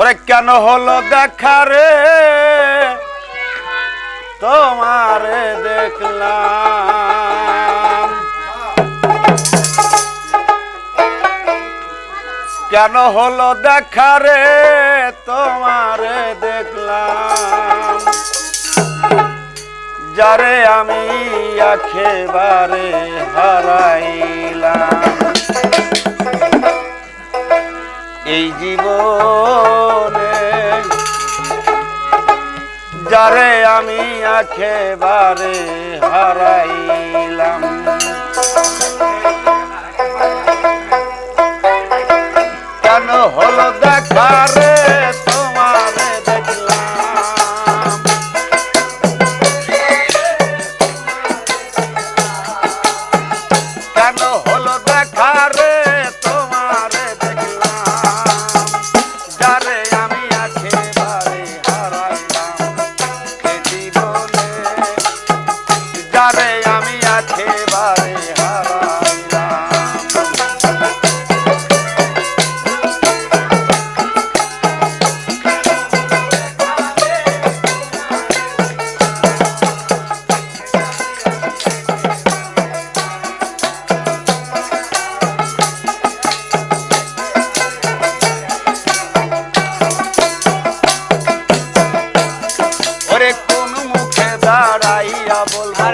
ওরে কেন হলো দেখা রে? তোমারে দেখলাম। কেন হলো দেখা রে? তোমারে দেখলাম। যারে আমি একেবারে হারাইলাম। এই জীবনে যারে আমি একেবারে হারাইলাম। কেন হলো দেখা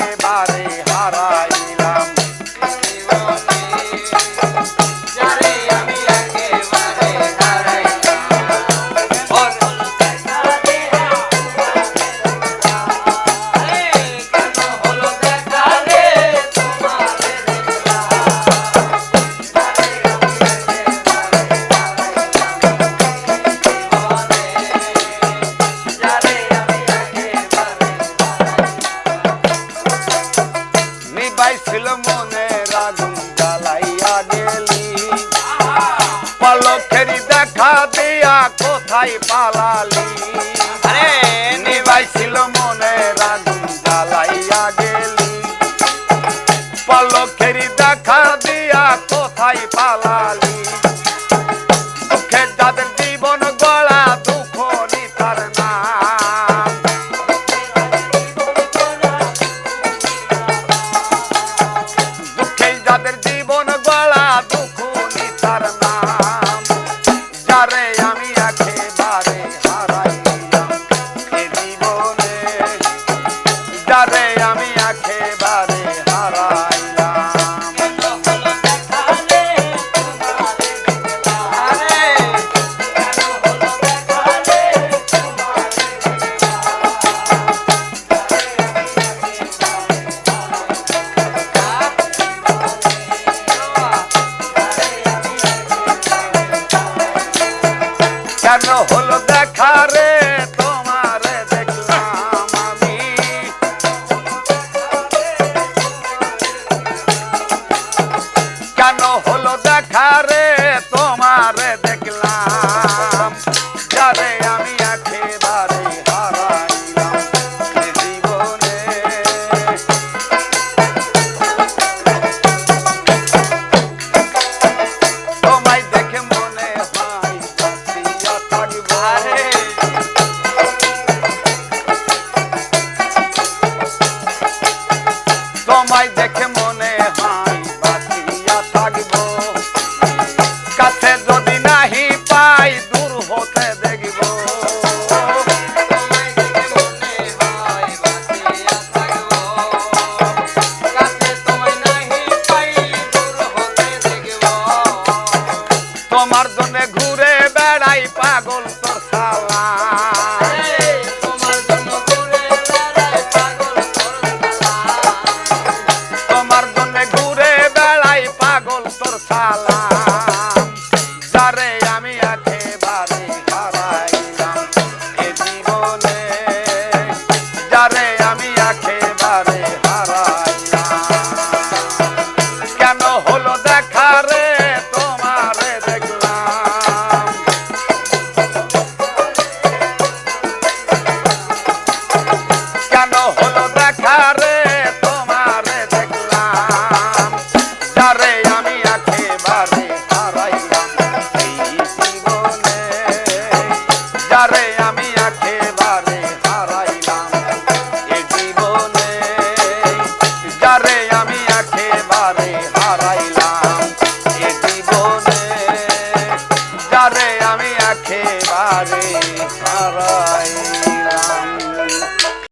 আমি কোথায় পালালি আরে নিবাইছিল মনে রাগুন জ্বালাইয়া গেলি। পলকেরি দেখা দিয়া কোথায় পালালি? দুঃখের যাদের জীবন গড়া দুঃখ নিতার নাম দুঃখে যাদের জীবন গড়া দুঃখ নিতার নাম যারে তোমায় দেখে মনে হয় বাঁচিয়া কাছে যদি নাহি পাই দূর হতে দেখব। তোমার জন্য ঘুরে বেড়াই পাগল তোর সালা সালাম আমি একেবারে আমি